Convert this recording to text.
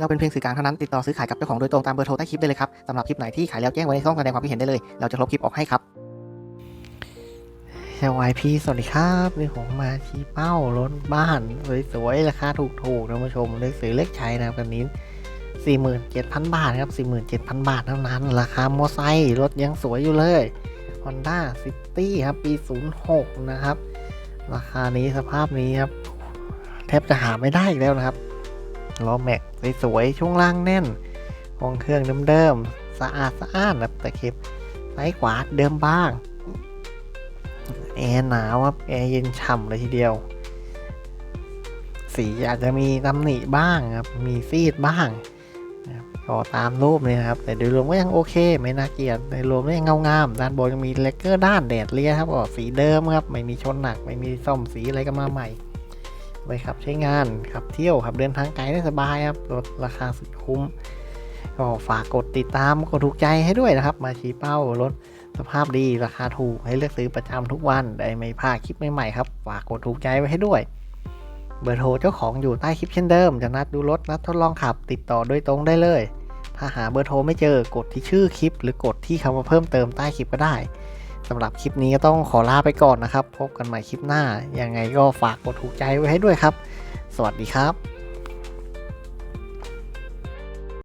เราเป็นเพียงสื่อกลางเท่านั้นติดต่อซื้อขายกับเจ้าของโดยตรงตามเบอร์โทรใต้คลิปได้เลยครับสำหรับคลิปไหนที่ขายแล้วแจ้งไว้ในช่องแสดงความคิดเห็นได้เลยเราจะลบคลิปออกให้ครับสวัสดีสวัสดีครับนี่ผมมาชี้เป้ารถบ้านสวยๆราคาถูกๆท่านผู้ชมเลือกซื้อเลือกใช้นะครับกันนี้47,000 บาทครับ 47,000 บาทเท่านั้น ราคามอไซค์รถยังสวยอยู่เลย Honda City ครับ ปี 06 นะครับ ราคานี้สภาพนี้ครับ แทบจะหาไม่ได้อีกแล้วนะครับ ล้อแม็กสวยๆช่วงล่างแน่นห้องเครื่องเดิมๆสะอาดสะอ้านแตะเข็บซ้ายขวาเดิมบ้างแอร์หนาวครับแอร์เย็นฉ่ำเลยทีเดียว สีอาจจะมีตำหนิบ้างครับ มีซีดบ้างก็ตามรูปเลยนะครับ แต่โดยรวมก็ยังโอเค ไม่น่าเกลียดโดยรวมก็ยังเงางาม ด้านบนยังมีเลกเกอร์ด้านแดดเลียครับก็สีเดิมครับ ไม่มีชนหนัก ไม่มีซ่อมสีอะไรกันมาใหม่ ไว้ขับใช้งานขับเที่ยวขับเดินทางไกลได้สบายครับรถราคาสุดคุ้ม ก็ฝากกดติดตามกดถูกใจให้ด้วยนะครับ มาชี้เป้ารถสภาพดีราคาถูกให้เลือกซื้อประจำทุกวันได้ไม่พลาดคลิปใหม่ๆครับฝากกดถูกใจไว้ให้ด้วย เบอร์โทรเจ้าของอยู่ใต้คลิปเช่นเดิม จะนัดดูรถนัดทดลองขับ ติดต่อโดยตรงได้เลย ถ้าหาเบอร์โทรไม่เจอกดที่ชื่อคลิป หรือกดที่คำว่าเพิ่มเติมใต้คลิปก็ได้ สำหรับคลิปนี้ก็ต้องขอลาไปก่อนนะครับ พบกันใหม่คลิปหน้า ยังไงก็ฝากกดถูกใจไว้ให้ด้วยครับ สวัสดีครับ